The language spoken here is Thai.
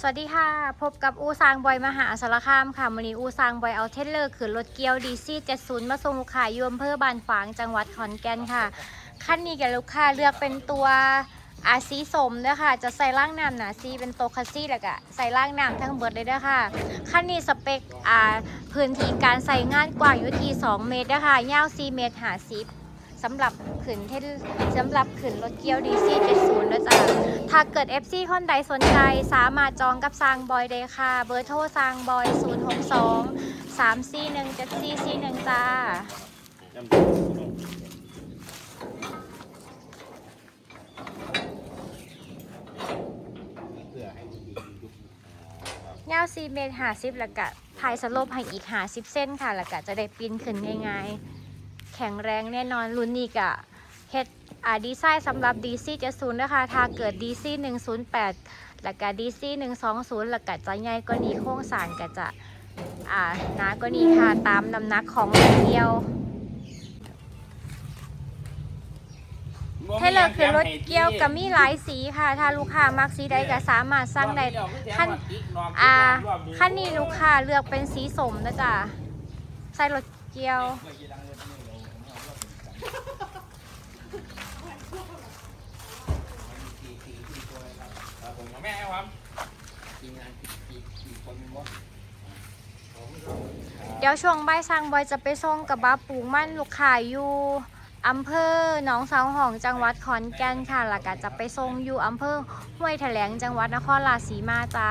สวัสดีค่ะ พบกับอูซางบอยมหาสารคามค่ะวันนี้อูซางบอยเอาเทเลอร์ขึ้นรถเกียวดีซี่70มาส่งลูกค้าอยู่อำเภอบานฝางจังหวัดขอนแก่นค่ะคันนี้แกลูกค้าเลือกเป็นตัวอาซีสมเด้อค่ะ จะใส่ล่างน้ำหนาซีเป็นโตคัสซี่แล้วก็ใส่ล่างน้ำทั้งเบิดเลยเด้อค่ะคันนี้สเปคอ่าพื้นที่การใส่งานกว้างอยู่ที่ 2 เมตรเด้อค่ะยาว4เมตรหาซิสำหรับขืนเทนสำหรับขืนรถเกียวดีซี่70นะจ๊ะ ถ้าเกิด FC คนใดสนใจสามารถจองกับซางบอยได้ค่ะ เบอร์โทรซางบอย 062 341 7441 จ้า ยาว4เมตร50แล้วก็พายสโลปให้อีก 50 เส้นค่ะ แล้วก็จะได้ปีนขึ้นง่ายๆ แข็งแรงแน่นอนรุ่นนี้ก็ เฮ็ดอ่าดีไซน์สำหรับ DC 70นะคะ ถ้าเกิด DC 108แล้วก็ DC 120แล้วก็จะใหญ่กว่านี้โครงสร้างก็จะอ่าหนากว่านี้ค่ะตามน้ำหนักของรถเดียวเทเลอร์คือรถเกี่ยวกับมีหลายสีค่ะ ถ้าลูกค้ามักสีใดก็สามารถสั่งได้ขั้นอ่าขั้นนี้ลูกค้าเลือกเป็นสีสมนะจ๊ะใส่รถเกียว แม่ครับเดี๋ยวช่วงบ่ายสร้างบอยจะไปส่งกับบ้าปลูกมั่นลูกค้าอยู่อำเภอหนองสาวหองจังหวัดขอนแก่นค่ะแล้วก็จะไปส่งอยู่อำเภอห้วยแถลงจังหวัดนครราชสีมาจ้า